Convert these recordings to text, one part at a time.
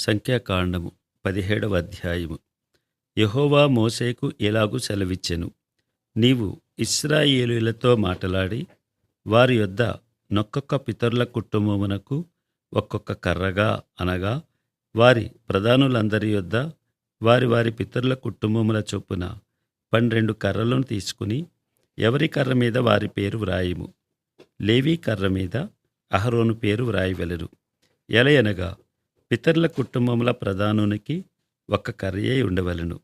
సంఖ్యాకాండము పదిహేడవ అధ్యాయము. యహోవా మోసేకు ఇలాగు సెలవిచ్చెను. నీవు ఇస్రాయేలులతో మాటలాడి వారి యొద్ద నొక్కొక్క పితరుల కుటుంబమునకు ఒక్కొక్క కర్రగా అనగా వారి ప్రధానులందరి యొద్ద వారి వారి పితరుల కుటుంబముల చొప్పున పన్నెండు కర్రలను తీసుకుని ఎవరి కర్ర మీద వారి పేరు వ్రాయము. లేవీ కర్ర మీద అహరోను పేరు వ్రాయవలరు ఎలయనగా పితరుల కుటుంబముల ప్రధానునికి ఒక కర్రయే ఉండవలెను.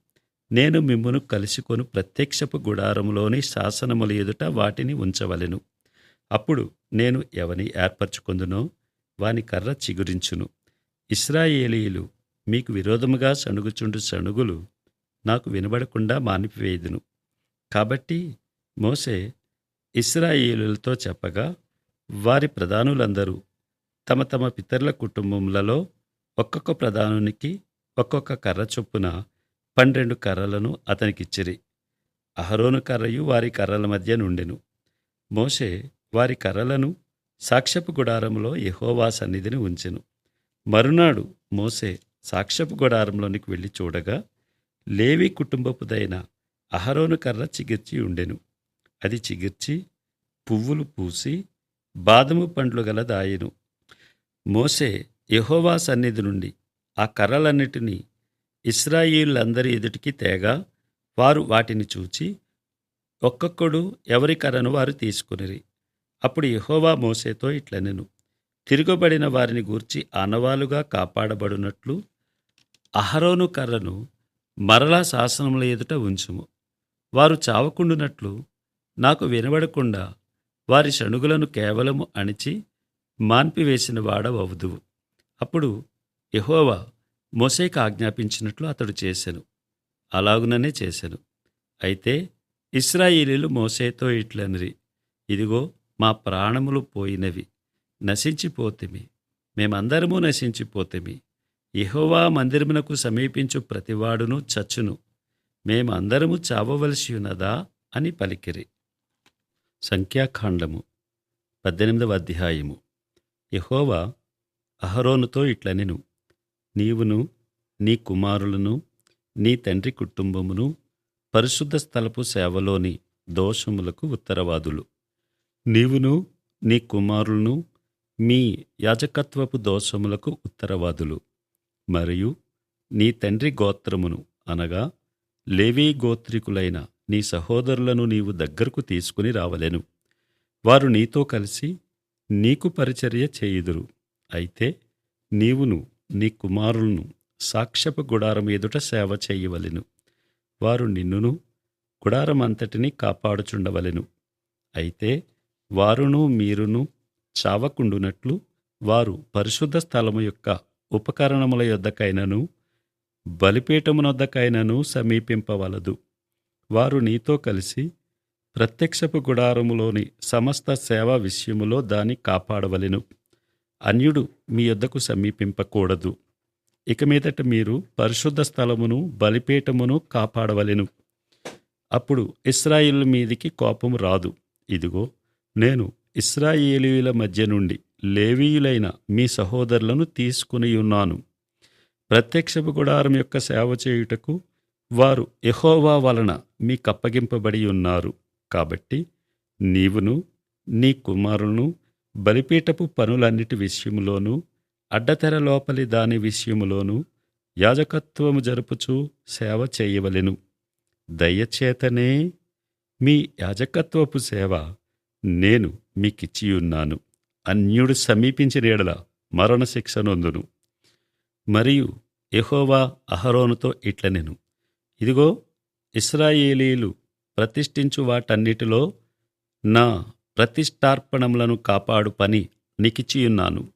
నేను మిమ్మును కలుసుకొని ప్రత్యక్షపు గుడారములోని శాసనముల ఎదుట వాటిని ఉంచవలెను. అప్పుడు నేను ఎవని ఏర్పరచుకుందునో వాని కర్ర చిగురించును. ఇస్రాయేలీలు మీకు విరోధముగా సణుగుచుండు సణుగులు నాకు వినబడకుండా మానిపివేదును కాబట్టి మోసే ఇస్రాయేలులతో చెప్పగా వారి ప్రధానులందరూ తమ తమ పితరుల కుటుంబములలో ఒక్కొక్క ప్రధానునికి ఒక్కొక్క కర్ర చొప్పున పన్నెండు కర్రలను అతనికిచ్చిరి. అహరోను కర్రయు వారి కర్రల మధ్య నుండెను. మోషే వారి కర్రలను సాక్ష్యపు గుడారంలో యహోవా సన్నిధిని ఉంచెను. మరునాడు మోసే సాక్ష్యపు గుడారంలోనికి వెళ్ళి చూడగా లేవి కుటుంబపుదైన అహరోను కర్ర చిగిర్చి ఉండెను. అది చిగిర్చి పువ్వులు పూసి బాదము పండ్లు గల దాయెను. మోసే యహోవా సన్నిధి నుండి ఆ కర్రలన్నిటినీ ఇస్రాయిలందరి ఎదుటికి తేగా వారు వాటిని చూచి ఒక్కొక్కడు ఎవరి కర్రను వారు తీసుకునిరి. అప్పుడు యహోవా మోసేతో ఇట్లనెను తిరుగుబడిన వారిని గూర్చి ఆనవాలుగా కాపాడబడినట్లు అహరోను కర్రను మరలా శాసనముల ఎదుట ఉంచుము. వారు చావకుండునట్లు నాకు వినబడకుండా వారి శణుగులను కేవలము అణిచి మాన్పివేసిన వాడవవుదువు అప్పుడు యహోవా మోసేకు ఆజ్ఞాపించినట్లు అతడు చేశాను. అలాగుననే చేశాను. అయితే ఇస్రాయేలీలు మోసేతో ఇట్లనిరి ఇదిగో మా ప్రాణములు పోయినవి నశించిపోతిమి. మేమందరము నశించిపోతిమి. ఇహోవా మందిరమునకు సమీపించు ప్రతివాడును చచ్చును. మేమందరము చావవలసి ఉన్నదా అని పలికిరి. సంఖ్యాకాండము పద్దెనిమిదవ అధ్యాయము. యహోవా అహరోనుతో ఇట్లనెను నీవును నీ కుమారులను నీ తండ్రి కుటుంబమును పరిశుద్ధ స్థలపు సేవలోని దోషములకు ఉత్తరవాదులు. నీవును నీ కుమారులను మీ యాజకత్వపు దోషములకు ఉత్తరవాదులు. మరియు నీ తండ్రి గోత్రమును అనగా లేవీ గోత్రికులైన నీ సహోదరులను నీవు దగ్గరకు తీసుకుని రావలెను. వారు నీతో కలిసి నీకు పరిచర్య చేయుదురు. అయితే నీవును నీ కుమారులను సాక్ష్యపు గుడారం ఎదుట సేవ చేయవలెను. వారు నిన్నును గుడారం అంతటిని కాపాడుచుండవలెను. అయితే వారును మీరును చావకుండునట్లు వారు పరిశుద్ధ స్థలము యొక్క ఉపకరణముల యొద్దకైనను బలిపీఠమునొద్దకైనను సమీపింపవలదు. వారు నీతో కలిసి ప్రత్యక్షపు గుడారములోని సమస్త సేవ విషయములో దాన్ని కాపాడవలెను. అన్యుడు మీ యొద్దకు సమీపింపకూడదు. ఇక మీదట మీరు పరిశుద్ధ స్థలమును బలిపీఠమును కాపాడవలెను. అప్పుడు ఇస్రాయిల్ మీదికి కోపం రాదు. ఇదిగో నేను ఇస్రాయేలీయుల మధ్య నుండి లేవీయులైన మీ సహోదరులను తీసుకుని ఉన్నాను. ప్రత్యక్షపు గుడారం యొక్క సేవ చేయుటకు వారు ఎహోవా వలన మీకప్పగింపబడి ఉన్నారు. కాబట్టి నీవును నీ కుమారులను బలిపీఠపు పనులన్నిటి విషయములోనూ అడ్డతెర లోపలి దాని విషయములోనూ యాజకత్వము జరుపుచూ సేవ చేయవలెను. దయచేతనే మీ యాజకత్వపు సేవ నేను మీకిచ్చియున్నాను. అన్యుడు సమీపించిన ఎడల మరణశిక్ష నొందును మరియు యహోవా అహరోనుతో ఇట్లనెను. ఇదిగో ఇస్రాయేలీలు ప్రతిష్ఠించు వాటన్నిటిలో నా ప్రతిష్టార్పణములను కాపాడు పని నీకిచ్చియున్నాను.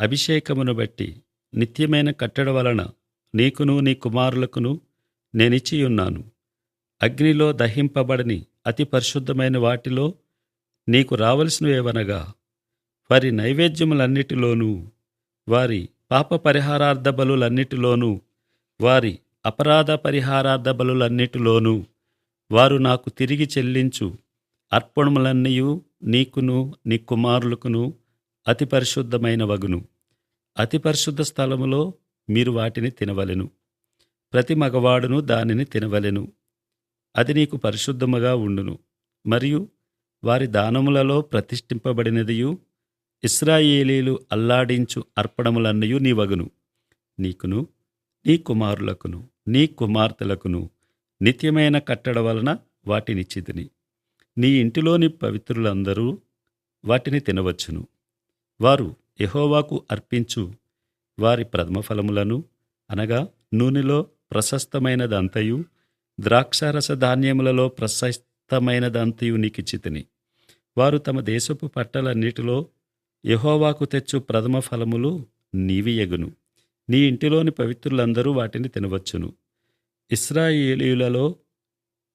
అభిషేకమును బట్టి నిత్యమైన కట్టడ వలన నీకును నీ కుమారులకును నేనిచ్చియున్నాను. అగ్నిలో దహింపబడని అతి పరిశుద్ధమైన వాటిలో నీకు రావలసినవేవనగా వారి నైవేద్యములన్నిటిలోనూ వారి పాప పరిహారార్థ బలులన్నిటిలోనూ వారి అపరాధ పరిహారార్థ బలులన్నిటిలోనూ వారు నాకు తిరిగి చెల్లించు. అర్పణములన్నయూ నీకును నీ కుమారులకును అతి పరిశుద్ధమైన వగును. అతి పరిశుద్ధ స్థలములో మీరు వాటిని తినవలెను. ప్రతి మగవాడును దానిని తినవలెను. అది నీకు పరిశుద్ధముగా ఉండును. మరియు వారి దానములలో ప్రతిష్ఠింపబడినదియు ఇస్రాయేలీలు అల్లాడించు అర్పణములన్నయు నీ వగును. నీకును నీ కుమారులకును నీ కుమార్తెలకును నిత్యమైన కట్టడ వలన వాటినిచ్చితిని. నీ ఇంటిలోని పవిత్రులందరూ వాటిని తినవచ్చును. వారు ఎహోవాకు అర్పించు వారి ప్రథమ ఫలములను అనగా నూనెలో ప్రశస్తమైనదంతయు ద్రాక్షారస ధాన్యములలో ప్రశస్తమైనదంతయు నీకిచ్చితిని. వారు తమ దేశపు పట్టలన్నిటిలో యహోవాకు తెచ్చు ప్రథమ ఫలములు నీవియగును నీ ఇంటిలోని పవిత్రులందరూ వాటిని తినవచ్చును. ఇస్రాయేలీయులలో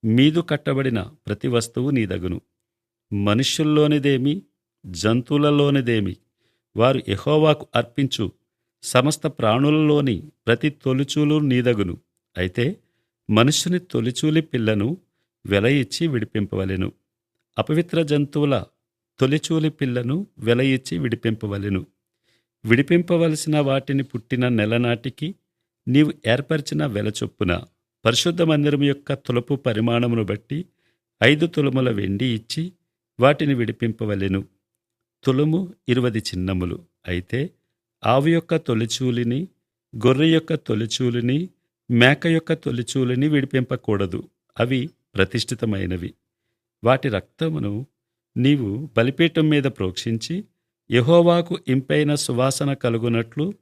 మీదు కట్టబడిన ప్రతి వస్తువు నీదగును మనుష్యుల్లోనిదేమి జంతువులలోనిదేమి వారు ఎహోవాకు అర్పించు సమస్త ప్రాణులలోని ప్రతి తొలిచూలు నీదగును అయితే మనుషుని తొలిచూలి పిల్లను వెల ఇచ్చి విడిపింపవలెను. అపవిత్ర జంతువుల తొలిచూలి పిల్లను వెల ఇచ్చి విడిపింపవలెను. విడిపింపవలసిన వాటిని పుట్టిన నెలనాటికి నీవు ఏర్పరిచిన వెల చొప్పున పరిశుద్ధ మందిరం యొక్క తులపు పరిమాణమును బట్టి ఐదు తులముల వెండి ఇచ్చి వాటిని విడిపింపవలెను. తులము ఇరువది చిన్నములు. అయితే ఆవు యొక్క తొలిచూలిని గొర్రె యొక్క తొలిచూలిని మేక యొక్క తొలిచూలిని విడిపింపకూడదు. అవి ప్రతిష్ఠితమైనవి. వాటి రక్తమును నీవు బలిపీఠం మీద ప్రోక్షించి యహోవాకు ఇంపైన సువాసన కలుగునట్లు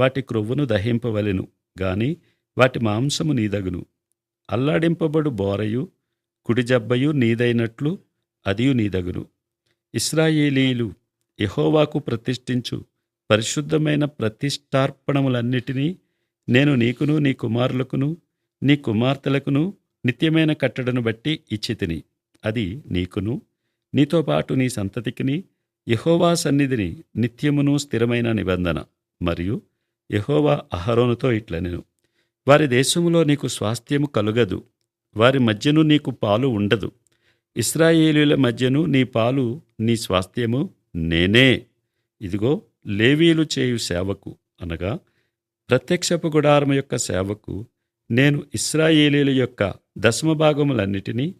వాటి క్రొవ్వును దహింపవలెను. గాని వాటి మాంసము నీదగును. అల్లాడింపబడు బోరయు కుడిజబ్బయు నీదైనట్లు అదియు నీదగును. ఇస్రాయేలీలు యెహోవాకు ప్రతిష్ఠించు పరిశుద్ధమైన ప్రతిష్టార్పణములన్నిటినీ నేను నీకును నీ కుమారులకును నీ కుమార్తెలకును నిత్యమైన కట్టడను బట్టి ఇచ్చితిని. అది నీకును నీతో పాటు నీ సంతతికిని యహోవా సన్నిధిని నిత్యమును స్థిరమైన నిబంధన. మరియు యహోవా అహరోనుతో ఇట్లనెను. వారి దేశములో నీకు స్వాస్థ్యము కలుగదు. వారి మధ్యను నీకు పాలు ఉండదు. ఇస్రాయేలీల మధ్యను నీ పాలు నీ స్వాస్థ్యము నేనే. ఇదిగో లేవీలు చేయు సేవకు అనగా ప్రత్యక్షపు గుడారము యొక్క సేవకు నేను ఇస్రాయేలీల యొక్క దశమభాగములన్నిటినీ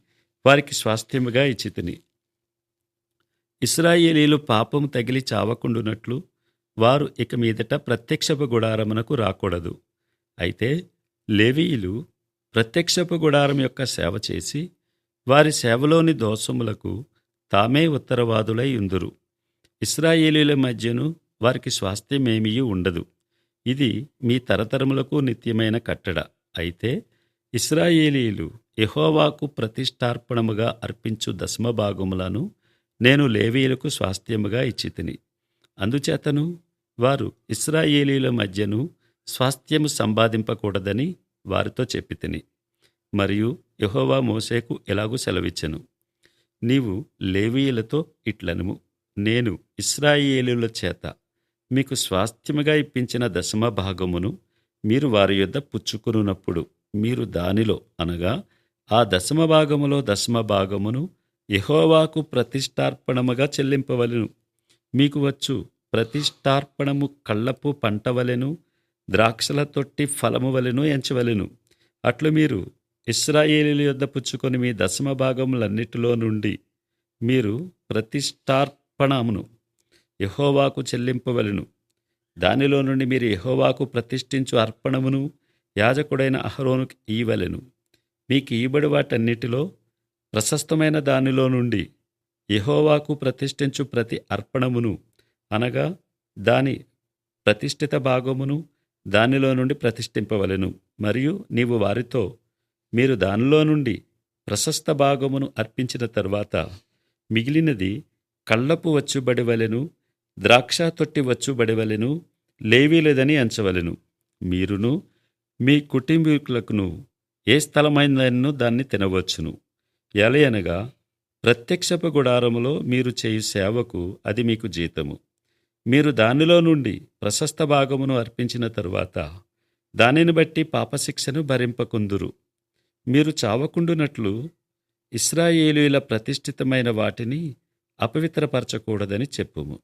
వారికి స్వాస్థ్యముగా ఇచ్చితిని. ఇస్రాయేలీలు పాపము తగిలి చావకుండునట్లు వారు ఇక మీదట ప్రత్యక్షపు గుడారమునకు రాకూడదు. అయితే లేవీయులు ప్రత్యక్షపు గుడారం యొక్క సేవ చేసి వారి సేవలోని దోషములకు తామే ఉత్తరవాదులై ఉందురు. ఇస్రాయేలీల మధ్యను వారికి స్వాస్థ్యమేమీ ఉండదు. ఇది మీ తరతరములకు నిత్యమైన కట్టడ. అయితే ఇస్రాయేలీలు ఎహోవాకు ప్రతిష్టార్పణముగా అర్పించు దశమభాగములను నేను లేవీయులకు స్వాస్థ్యముగా ఇచ్చితిని. అందుచేతను వారు ఇస్రాయేలీల మధ్యను స్వాస్థ్యము సంపాదింపకూడదని వారితో చెప్పితిని మరియు యహోవా మోసేకు ఎలాగూ సెలవిచ్చెను. నీవు లేవీయులతో ఇట్లనుము. నేను ఇస్రాయేలుల చేత మీకు స్వాస్థ్యముగా ఇప్పించిన దశమ భాగమును మీరు వారి యొద్ద పుచ్చుకునున్నప్పుడు మీరు దానిలో అనగా ఆ దశమ భాగములో దశమ భాగమును యహోవాకు ప్రతిష్టార్పణముగా చెల్లింపవలెను. మీకు వచ్చు ప్రతిష్టార్పణము కళ్ళపు పంట వలెను ద్రాక్షల తొట్టి ఫలము వలెను ఎంచవలెను. అట్లు మీరు ఇస్రాయేలీల యొద్ద పుచ్చుకొని మీ దశమ భాగములన్నిటిలో నుండి మీరు ప్రతిష్టార్పణమును యహోవాకు చెల్లింపవలెను. దానిలో నుండి మీరు యహోవాకు ప్రతిష్ఠించు అర్పణమును యాజకుడైన అహరోనుకు ఇవ్వలెను మీకు ఈబడి వాటన్నిటిలో ప్రశస్తమైన దానిలో నుండి యహోవాకు ప్రతిష్ఠించు ప్రతి అర్పణమును అనగా దాని ప్రతిష్ఠిత భాగమును దానిలో నుండి ప్రతిష్ఠింపవలెను. మరియు నీవు వారితో మీరు దానిలో నుండి ప్రశస్త భాగమును అర్పించిన తరువాత మిగిలినది కళ్ళపు వచ్చుబడివలెను ద్రాక్ష తొట్టి వచ్చుబడివలెను లేవీలేదని అంచవలెను. మీరును మీ కుటుంబీకులకును ఏ స్థలమైందన్నో దాన్ని తినవచ్చును. ఎలయనగా ప్రత్యక్షపు గుడారములో మీరు చేయు సేవకు అది మీకు జీతము. మీరు దానిలో నుండి ప్రశస్త భాగమును అర్పించిన తరువాత దానిని బట్టి పాపశిక్షను భరింపకుందురు. మీరు చావకుండునట్లు ఇస్రాయేలీల ప్రతిష్ఠితమైన వాటిని అపవిత్రపరచకూడదని చెప్పుము.